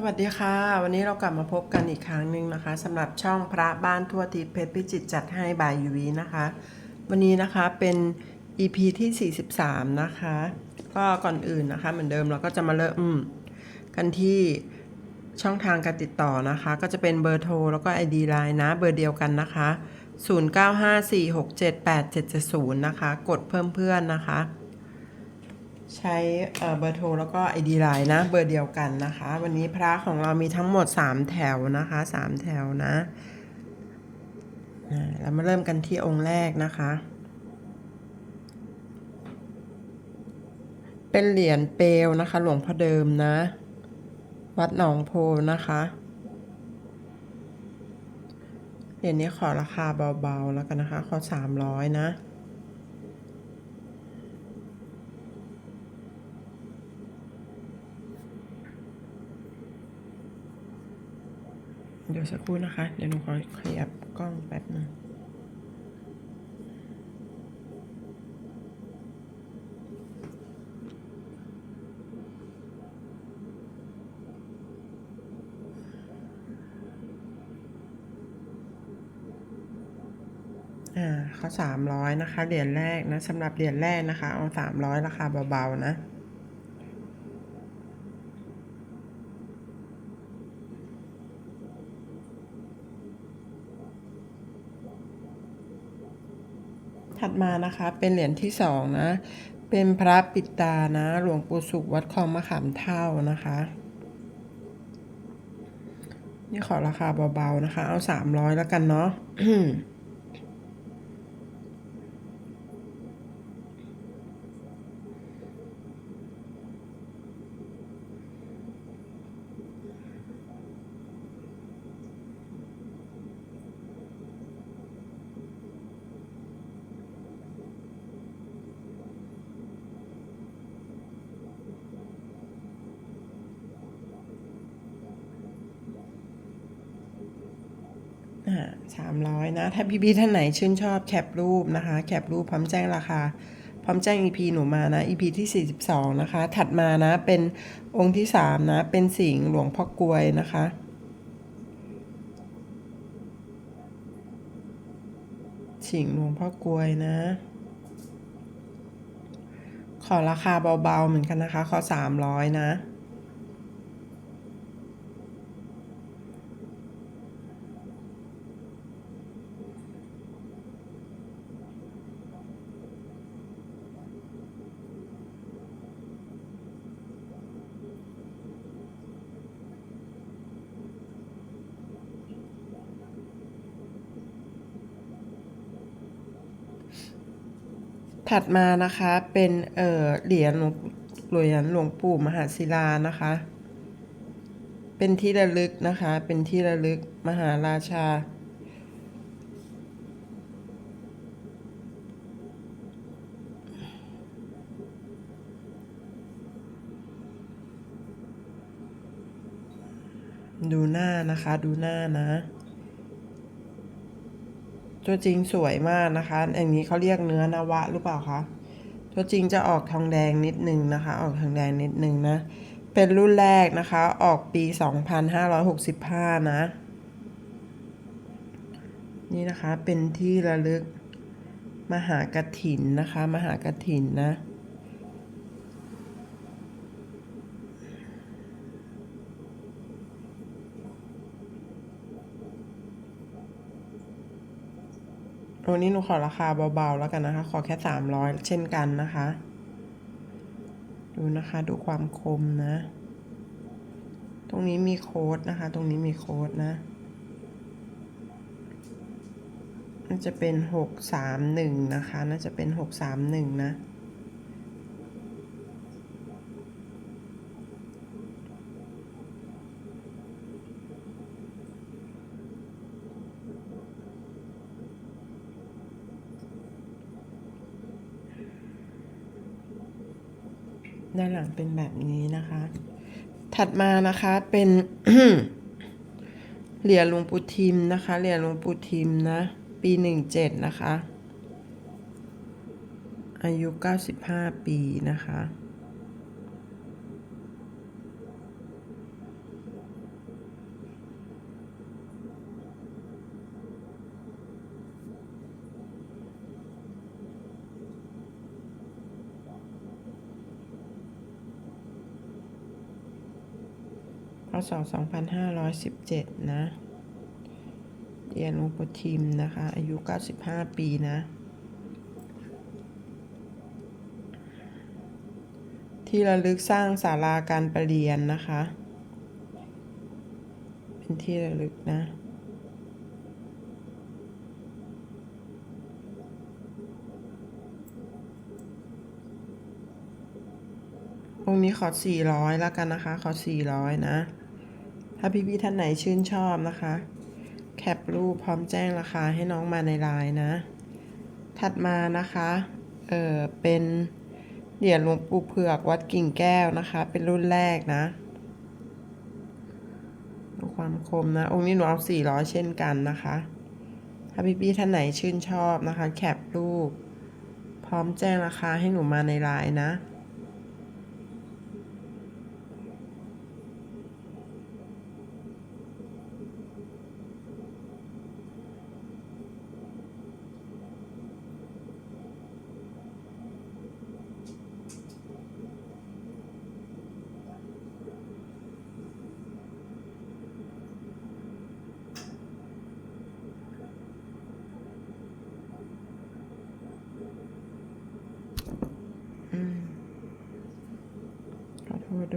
สวัสดีค่ะ วันนี้เรากลับมาพบกันอีกครั้งหนึ่งนะคะสำหรับช่องพระบ้านทั่วทิศเพชรพิจิตรจัดให้บายยูวีนะคะ วันนี้นะคะเป็น EP ที่ 43 นะคะ ก็ก่อนอื่นนะคะ เหมือนเดิมเราก็จะมาเริ่มกันที่ช่องทางการติดต่อนะคะ ก็จะเป็นเบอร์โทรแล้วก็ ID Line นะ เบอร์เดียวกันนะคะ 0954678770 นะคะ กดเพิ่มเพื่อนนะคะ ใช้เบอร์โทรแล้วก็ ID Line นะ เบอร์เดียวกันนะคะ วันนี้พระของเรามีทั้งหมด 3 แถวนะคะ3แถวนะเรามาเริ่มกันที่องค์แรกนะคะ เป็นเหรียญเปลวนะคะ หลวงพ่อเดิมนะ วัดหนองโพนะคะ เหรียญนี้ขอราคาเบาๆแล้วกันนะคะ ขอ300นะ เดี๋ยวสักครู่นะคะ เดี๋ยวหนูขอขยับกล้องแป๊บนึงอ่าเขาสามร้อยนะคะ เหรียญแรกนะสำหรับเหรียญแรกนะคะ เอาสามร้อยราคาเบาๆนะ ถัดมานะคะ เป็นเหรียญที่สองนะ เป็นพระปิดตานะ หลวงปู่สุขวัดคลองมะขามเท่านะคะ นี่ขอราคาเบาๆนะคะ เอาสามร้อยแล้วกันเนาะ สามร้อยนะ ถ้าพี่ๆท่านไหนชื่นชอบแคปรูปนะคะ แคปรูปพร้อมแจ้งราคา พร้อมแจ้ง EP หนูมานะ EP ที่ 42 นะคะ ถัดมานะ เป็นองค์ที่ 3 นะ เป็นสิงห์หลวงพ่อกลวยนะคะสิงห์หลวงพ่อกลวยนะ ขอราคาเบาๆเหมือนกันนะคะ ขอ 300 นะ ถัดมานะคะเป็นเอ่อเหรียญหลวงหลวงปู่มหาศิลานะคะ เป็นที่ระลึกนะคะ เป็นที่ระลึกมหาราชา ดูหน้านะคะ ดูหน้านะ ตัวจริงสวยมากนะคะอย่างนี้เขาเรียกเนื้อนวะหรือเปล่าคะตัวจริงจะออกทองแดงนิดนึงนะคะ ออกทองแดงนิดนึงนะ เป็นรุ่นแรกนะคะ ออกปี 2565 นะ นี่นะคะเป็นที่ระลึกมหากถินนะคะ มหากถินนะ วันนี้หนูขอราคาเบาๆแล้วกันนะคะ ขอแค่สามร้อยเช่นกันนะคะ ดูนะคะ ดูความคมนะ ตรงนี้มีโค้ดนะคะ ตรงนี้มีโค้ดนะ น่าจะเป็นหกสามหนึ่งนะคะ น่าจะเป็นหกสามหนึ่งนะ ด้านหลังเป็นแบบนี้นะคะ ถัดมานะคะเป็นเหรียญหลวงปู่ทิมนะคะ เหรียญหลวงปู่ทิมนะ ปีหนึ่งเจ็ดนะคะ อายุเก้าสิบห้าปีนะคะ ศ2517 นะเหรียญหลวงปู่ทิมนะคะ อายุ 95 ปีนะ ที่ระลึกสร้างศาลาการประเรียนนะคะ เป็นที่ระลึกนะองค์นี้ขอ400แล้วกันนะคะ ขอ400นะ ถ้าพี่ๆท่านไหนชื่นชอบนะคะ แคปรูปพร้อมแจ้งราคาให้น้องมาในไลน์นะ ถัดมานะคะ เออเป็นเหรียญหลวงปู่เผือกวัดกิ่งแก้วนะคะ เป็นรุ่นแรกนะดูความคมนะ องค์นี้หนูเอา400เช่นกันนะคะ ถ้าพี่ๆท่านไหนชื่นชอบนะคะ แคปรูป พร้อมแจ้งราคาให้หนูมาในไลน์นะ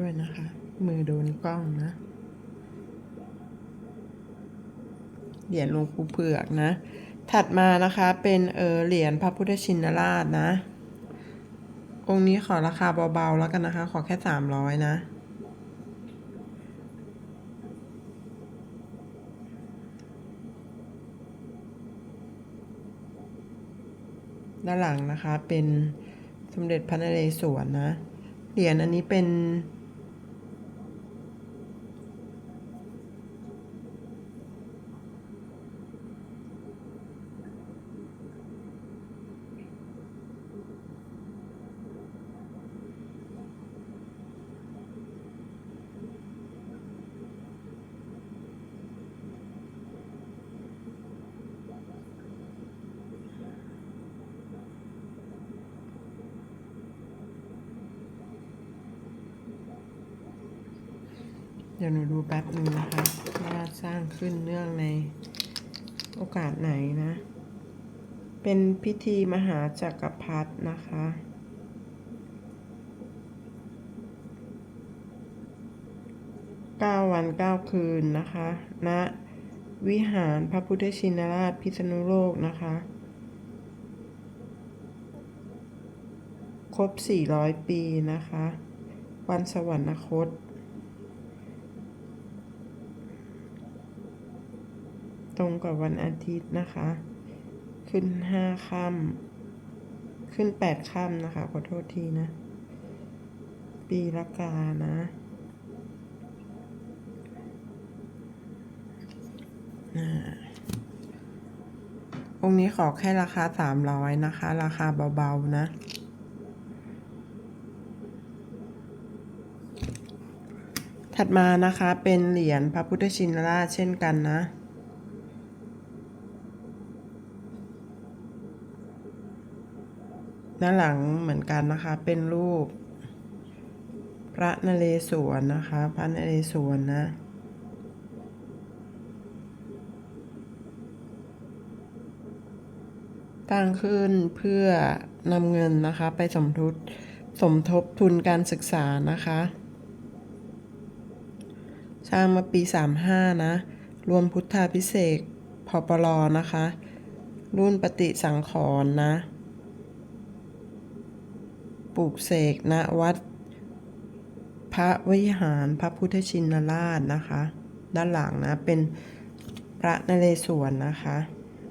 ด้วยนะคะ มือโดนกล้องนะ เหรียญหลวงปู่เผือกนะ ถัดมานะคะเป็นเออเหรียญพระพุทธชินราชนะ องค์นี้ขอราคาเบาๆแล้วกันนะคะ ขอแค่สามร้อยนะด้านหลังนะคะเป็นสมเด็จพระนเรศวรนะ เหรียญอันนี้เป็น ดี๋ยวหนูดูแป๊บหนึ่งนะคะว่าสร้างขึ้นเนื่องในโอกาสไหนนะ เป็นพิธีมหาจักรพรรดินะคะเก้าวันเก้าคืนนะคะณนะวิหารพระพุทธชินราชพิษณุโลกนะคะ ครบ 400 ปีนะคะ วันสวรรคต ตรงกับวันอาทิตย์นะคะ ขึ้นห้าค่ำขึ้นแปดค่ำนะคะ ขอโทษทีนะ ปีละกานะอ่าองค์นี้ขอแค่ราคาสามร้อยนะคะ ราคาเบาๆนะถัดมานะคะเป็นเหรียญพระพุทธชินราชเช่นกันนะ ด้านหลังเหมือนกันนะคะ เป็นรูป พระนเรศวรนะคะ พระนเรศวรนะ ตั้งขึ้นเพื่อนำเงินนะคะ ไปสมทบสมทบทุนการศึกษานะคะสร้างมาปี 35 นะ รวมพุทธาพิเศษพปลนะคะ รุ่นปฏิสังขรณ์นะ ปลูกเสกณวัด พระวิหารพระพุทธชินราชนะคะ ด้านหลังนะเป็นพระนเรศวรนะคะ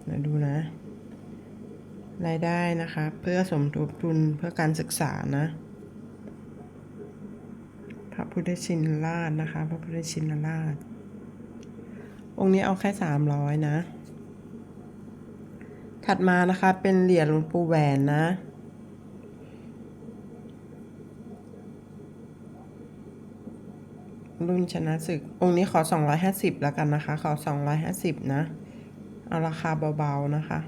มาดูนะ รายได้นะคะ เพื่อสมทบทุนเพื่อการศึกษานะ พระพุทธชินราชนะคะ พระพุทธชินราช องค์นี้เอาแค่สามร้อยนะ ถัดมานะคะเป็นเหรียญหลวงปู่แหวนนะ รุ่นชนะศึก องค์นี้ขอ 250 แล้วกันนะคะ ขอ 250 นะ เอาราคาเบาๆนะคะ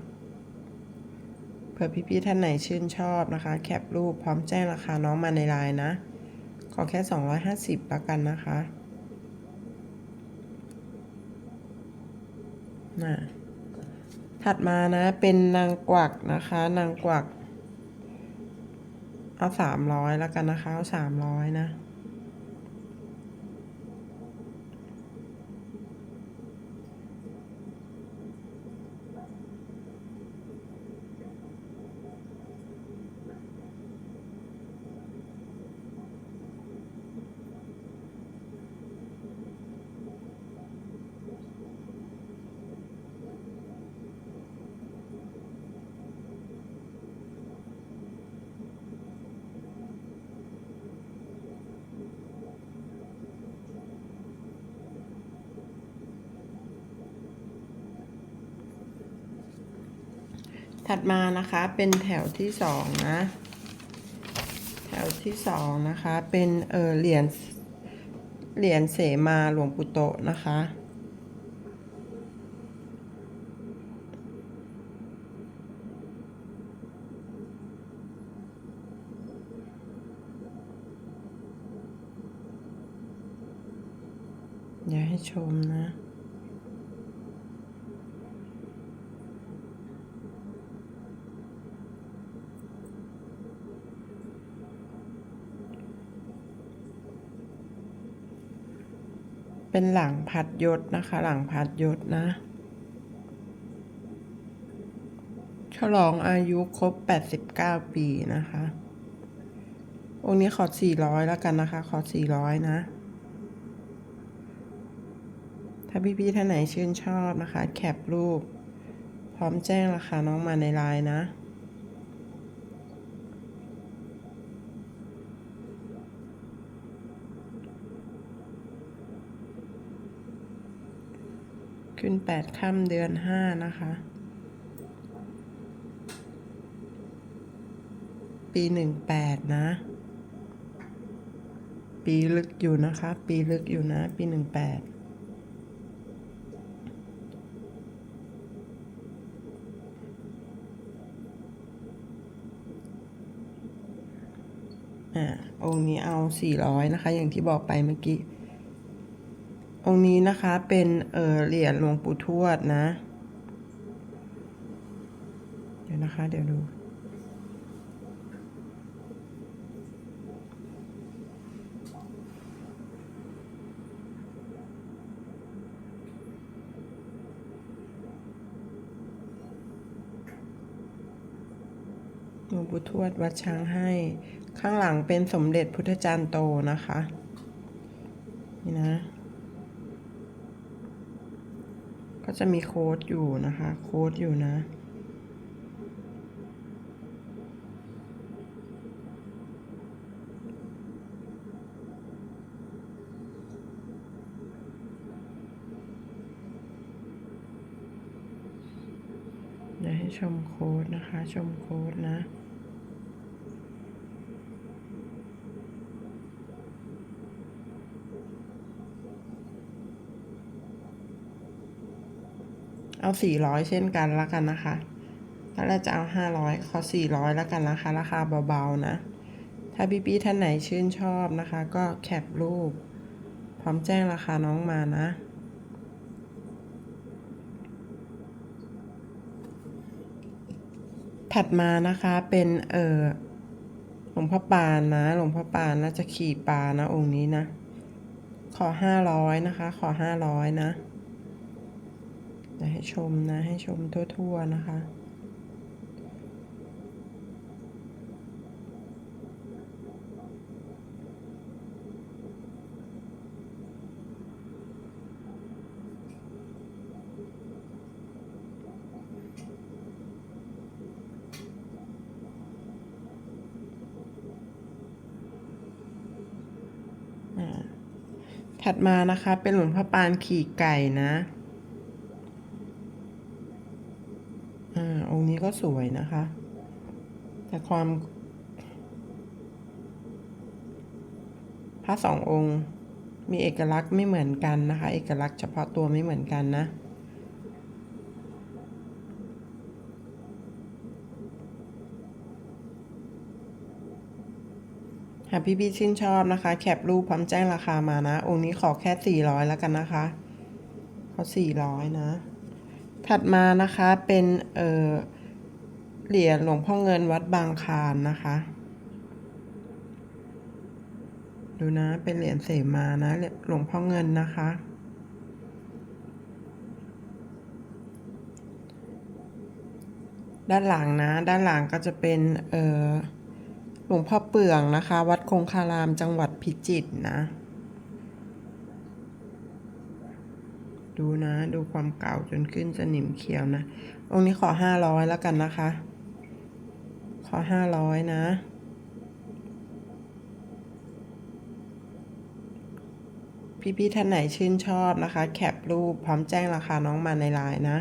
เผื่อพี่ๆท่านไหนชื่นชอบนะคะ แคปรูปพร้อมแจ้งราคาน้องมาในไลน์นะ ขอแค่ 250 แล้วกันนะคะน่ะถัดมานะเป็นนางกวักนะคะ นางกวัก เอาสามร้อยแล้วกันนะคะ เอาสามร้อยนะ ถัดมานะคะเป็นแถวที่สองนะ แถวที่สองนะคะเป็นเออเหรียญเหรียญเสมาหลวงปู่โตนะคะอย่าให้ชมนะ เป็นหลังพัดยศนะคะ หลังพัดยศนะ ฉลองอายุครบ 89 ปีนะคะ องค์นี้ขอ 400 แล้วกันนะคะ ขอ 400 นะ ถ้าพี่ๆท่านไหนชื่นชอบนะคะ แคปรูป พร้อมแจ้งราคาน้องมาในไลน์นะ ขึ้นแปดค่ำเดือนห้านะคะ ปีหนึ่งแปดนะ ปีลึกอยู่นะคะ ปีลึกอยู่นะ ปีหนึ่งแปดอ่าองค์นี้เอาสี่ร้อยนะคะ อย่างที่บอกไปเมื่อกี้ องค์นี้นะคะเป็นเออเหรียญหลวงปู่ทวดนะ เดี๋ยวนะคะ เดี๋ยวดู หลวงปู่ทวดวัดช้างให้ ข้างหลังเป็นสมเด็จพุทธจารย์โตนะคะ นี่นะ ก็จะมีโค้ดอยู่นะคะ โค้ดอยู่นะ เดี๋ยวให้ชมโค้ดนะคะ ชมโค้ดนะ สี่ร้อยเช่นกันแล้วกันนะคะตอนแรกจะเอาห้าร้อยขอสี่ร้อยแล้วกันนะคะ ราคาเบาๆนะ ถ้าพี่ๆท่านไหนชื่นชอบนะคะ ก็แคปรูป พร้อมแจ้งราคาน้องมานะถัดมานะคะเป็นเออหลวงพ่อปานนะหลวงพ่อปานน่าจะขี่ปลานะองค์นี้นะ ขอห้าร้อยนะคะ ขอห้าร้อยนะ เดี๋ยวให้ชมนะ ให้ชมทั่วๆนะคะอ่าถัดมานะคะเป็นหลวงพ่อปานขี่ไก่นะ อ่าองค์นี้ก็สวยนะคะ แต่ความพระสององค์มีเอกลักษณ์ไม่เหมือนกันนะคะ เอกลักษณ์เฉพาะตัวไม่เหมือนกันนะหากพี่ๆชื่นชอบนะคะ แคปรูปพร้อมแจ้งราคามานะ องค์นี้ขอแค่ 400 แล้วกันนะคะ เขอ400 นะ ถัดมานะคะเป็นเอ่อเหรียญหลวงพ่อเงินวัดบางคานนะคะ ดูนะเป็นเหรียญเสมานะหลวงพ่อเงินนะคะ ด้านหลังนะ ด้านหลังก็จะเป็นเอ่อหลวงพ่อเปืองนะคะ วัดคงคารามจังหวัดพิจิตรนะ ดูนะ ดูความเก่าจนขึ้นสนิมเขียวนะ องค์นี้ขอห้าร้อยแล้วกันนะคะ ขอห้าร้อยนะ พี่ๆท่านไหนชื่นชอบนะคะ แคปรูปพร้อมแจ้งราคาน้องมาในไลน์นะ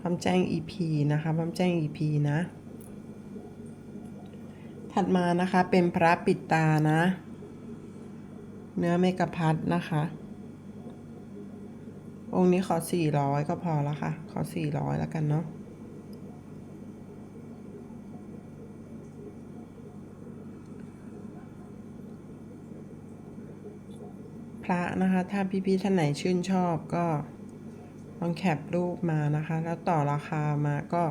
พร้อมแจ้ง EP นะคะ พร้อมแจ้ง EP นะ ถัดมานะคะเป็นพระปิดตานะ เนื้อเมกะพัดนะคะ องค์นี้ขอ400ก็พอแล้วค่ะ ขอ400แล้วกันเนาะพระนะคะ ถ้าพี่ๆท่านไหนชื่นชอบก็ลองแคปรูปมานะคะ แล้วต่อราคามาก็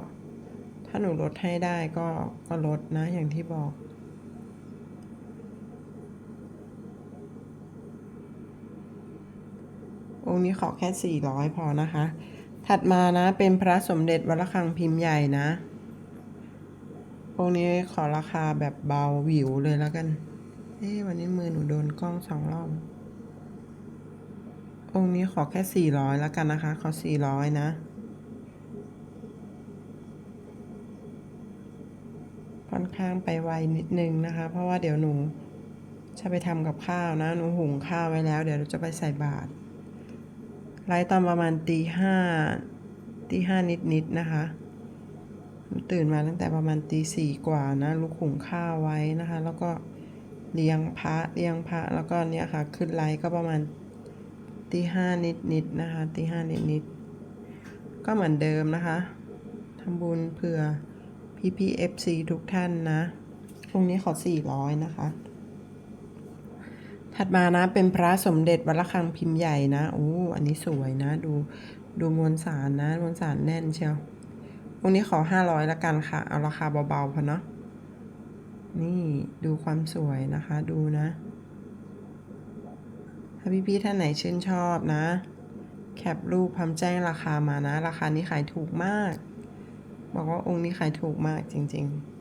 ถ้าหนูลดให้ได้ก็ก็ลดนะอย่างที่บอก องค์นี้ขอแค่ 400 พอนะคะ ถัดมานะเป็นพระสมเด็จวัดระฆังพิมพ์ใหญ่นะ องค์นี้ขอราคาแบบเบาหวิวเลยแล้วกัน เอ๊ะวันนี้มือหนูโดนกล้องสองรอบ องค์นี้ขอแค่ 400 แล้วกันนะคะ ขอ 400 นะค่อนข้างไปไวนิดนึงนะคะ เพราะว่าเดี๋ยวหนูจะไปทำกับข้าวนะ หนูหุงข้าวไว้แล้ว เดี๋ยวเราจะไปใส่บาตร ไลฟ์ตอนประมาณตีห้าตีห้านิดนิดๆนะคะ ตื่นมาตั้งแต่ประมาณตีสี่กว่านะลุกหุงข้าวไว้นะคะ แล้วก็เลี้ยงพระเลี้ยงพระแล้วก็เนี่ยค่ะ ขึ้นไลฟ์ก็ประมาณตีห้านิดนิดๆนะคะตีห้านิดนิดๆก็เหมือนเดิมนะคะทำบุญเผื่อพี่พี่เอฟซีทุกท่านนะ ตรงนี้ขอสี่ร้อยนะคะ ถัดมานะเป็นพระสมเด็จวัดระฆังพิมพ์ใหญ่นะโอ้อันนี้สวยนะ ดูดูมวลสารนะมวลสารแน่นเชียวองค์นี้ขอห้าร้อยละกันค่ะ เอาราคาเบาๆพอเนาะนี่ดูความสวยนะคะดูนะ ถ้าพี่ๆท่านไหนชื่นชอบนะ แคปรูปพร้อมแจ้งราคามานะ ราคานี้ขายถูกมาก บอกว่าองค์นี้ขายถูกมากจริง ๆ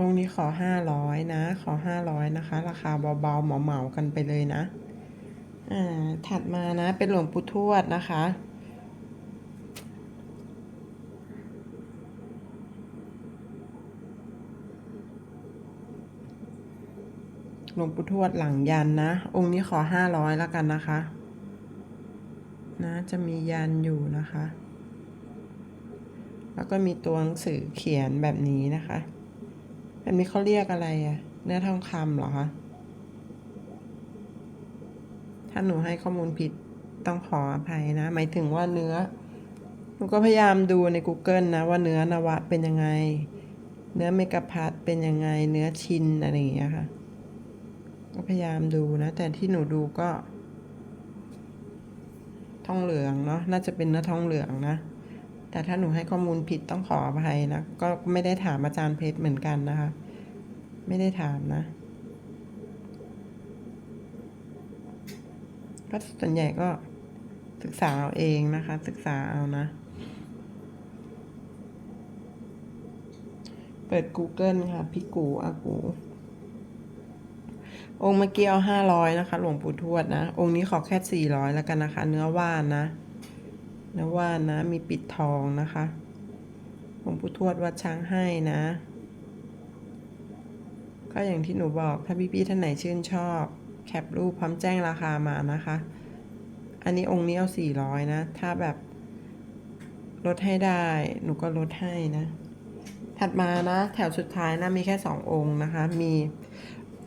องค์นี้ขอห้าร้อยนะ ขอห้าร้อยนะคะ ราคาเบาๆเหมาๆกันไปเลยนะ อ่า ถัดมานะ เป็นหลวงปู่ทวดนะคะ หลวงปู่ทวดหลังยันนะ องค์นี้ขอห้าร้อยแล้วกันนะคะ นะ จะมียันอยู่นะคะ แล้วก็มีตัวหนังสือเขียนแบบนี้นะคะ แบบนี้เขาเรียกอะไรอะเนื้อทองคำเหรอคะ ถ้าหนูให้ข้อมูลผิดต้องขออภัยนะ หมายถึงว่าเนื้อ หนูก็พยายามดูใน Google นะ ว่าเนื้อนวะเป็นยังไง เนื้อเมกะพัดเป็นยังไง เนื้อชินอะไรอย่างเงี้ยค่ะ ก็พยายามดูนะ แต่ที่หนูดูก็ ทองเหลืองเนาะ น่าจะเป็นเนื้อทองเหลืองนะ แต่ถ้าหนูให้ข้อมูลผิดต้องขออภัยนะ ก็ไม่ได้ถามอาจารย์เพชรเหมือนกันนะคะ ไม่ได้ถามนะก็ส่วนใหญ่ก็ศึกษาเอาเองนะคะ ศึกษาเอานะ เปิด Google ค่ะ พี่กูอากู องค์เมื่อกี้เอาห้าร้อยนะคะ หลวงปู่ทวดนะ องค์นี้ขอแค่สี่ร้อยแล้วกันนะคะ เนื้อว่านนะ นื้อว่านนะมีปิดทองนะคะหลวงปู่ทวดวัดช้างให้นะ ก็อย่างที่หนูบอกถ้าพี่ๆท่านไหนชื่นชอบ แคปรูปพร้อมแจ้งราคามานะคะ อันนี้องค์นี้เอาสี่ร้อยนะ ถ้าแบบลดให้ได้หนูก็ลดให้นะ ถัดมานะ แถวสุดท้ายนะมีแค่สององค์นะคะ มี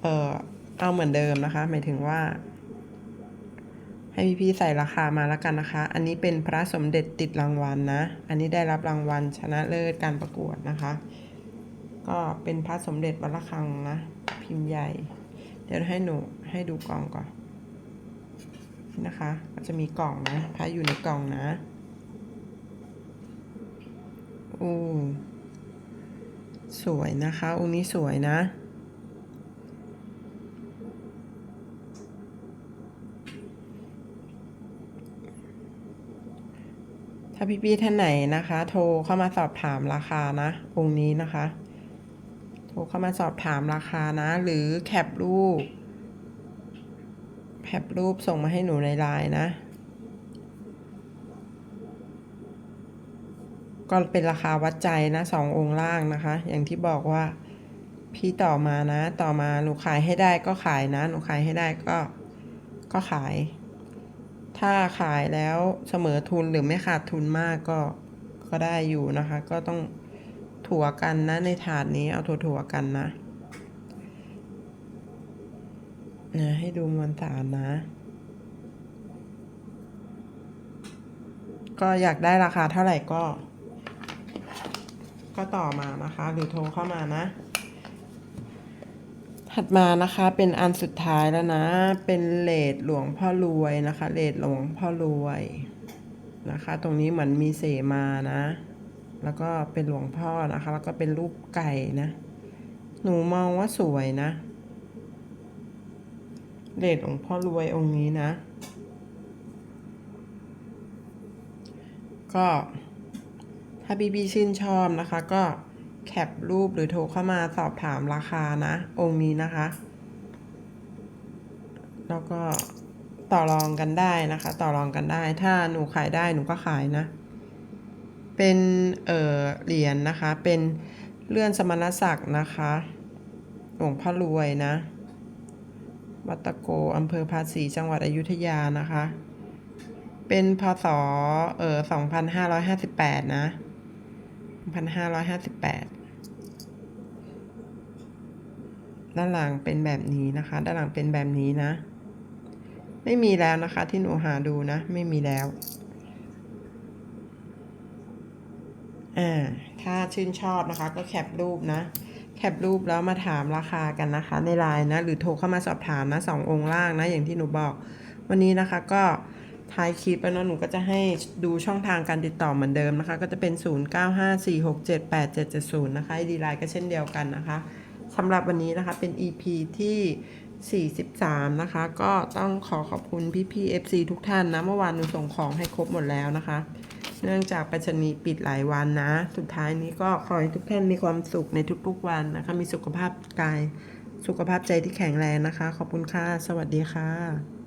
เอ่อเอาเหมือนเดิมนะคะ หมายถึงว่า ให้พี่ๆใส่ราคามาแล้วกันนะคะ อันนี้เป็นพระสมเด็จติดรางวัลนะ อันนี้ได้รับรางวัลชนะเลิศการประกวดนะคะ ก็เป็นพระสมเด็จวัดระฆังนะ พิมพ์ใหญ่ เดี๋ยวให้หนูให้ดูกล่องก่อนนี่นะคะ ก็จะมีกล่องนะ พระอยู่ในกล่องนะอู้สวยนะคะองค์นี้สวยนะ ถ้าพี่ๆท่านไหนนะคะ โทรเข้ามาสอบถามราคานะองค์นี้นะคะ โทรเข้ามาสอบถามราคานะ หรือแคปรูปแคปรูปส่งมาให้หนูในไลน์นะ ก็เป็นราคาวัดใจนะสององค์ล่างนะคะ อย่างที่บอกว่าพี่ต่อมานะ ต่อมาหนูขายให้ได้ก็ขายนะ หนูขายให้ได้ก็ก็ขาย ถ้าขายแล้วเสมอทุนหรือไม่ขาดทุนมากก็ก็ได้อยู่นะคะ ก็ต้องถั่วกันนะในถาดนี้เอาถั่วถั่วๆกันนะนะให้ดูมวลสารนะ ก็อยากได้ราคาเท่าไหร่ก็ ก็ต่อมานะคะ หรือโทรเข้ามานะ ถัดมานะคะเป็นอันสุดท้ายแล้วนะ เป็นเลดหลวงพ่อรวยนะคะเลดหลวงพ่อรวยนะคะ ตรงนี้เหมือนมีเสมานะ แล้วก็เป็นหลวงพ่อนะคะ แล้วก็เป็นรูปไก่นะ หนูมองว่าสวยนะเลดหลวงพ่อรวยองค์นี้นะ ก็ถ้าบีบีชื่นชอบนะคะก็ แคปรูปหรือโทรเข้ามาสอบถามราคานะ องค์นี้นะคะ แล้วก็ต่อรองกันได้นะคะ ต่อรองกันได้ ถ้าหนูขายได้หนูก็ขายนะ เป็นเออเหรียญนะคะ เป็นเลื่อนสมณศักดิ์นะคะหลวงพ่อรวยนะ วัดตะโกอำเภอภาษีจังหวัดอยุธยานะคะ เป็นพศเออสองพันห้าร้อยห้าสิบแปดนะ พันห้าร้อยห้าสิบแปดด้านหลังเป็นแบบนี้นะคะ ด้านหลังเป็นแบบนี้นะ ไม่มีแล้วนะคะที่หนูหาดูนะ ไม่มีแล้ว อ่า ถ้าชื่นชอบนะคะ ก็แคปรูปนะแคปรูปแล้วมาถามราคากันนะคะ ในไลน์นะ หรือโทรเข้ามาสอบถามนะสององค์ล่างนะ อย่างที่หนูบอก วันนี้นะคะก็ ท้ายคลิปแล้วเนะหนูก็จะให้ดูช่องทางการติดต่อเหมือนเดิมนะคะ ก็จะเป็น 0954678770 นะคะดีไลน์ก็เช่นเดียวกันนะคะสำหรับวันนี้นะคะเป็น EP ที่ 43 นะคะ ก็ต้องขอขอบคุณพี่ๆ FC ทุกท่านนะ เมื่อวานหนูส่งของให้ครบหมดแล้วนะคะ เนื่องจากไปรษณีย์ปิดหลายวันนะ สุดท้ายนี้ก็ขอให้ทุกท่านมีความสุขในทุกๆวันนะคะ มีสุขภาพกาย สุขภาพใจที่แข็งแรงนะคะ ขอบคุณค่ะ สวัสดีค่ะ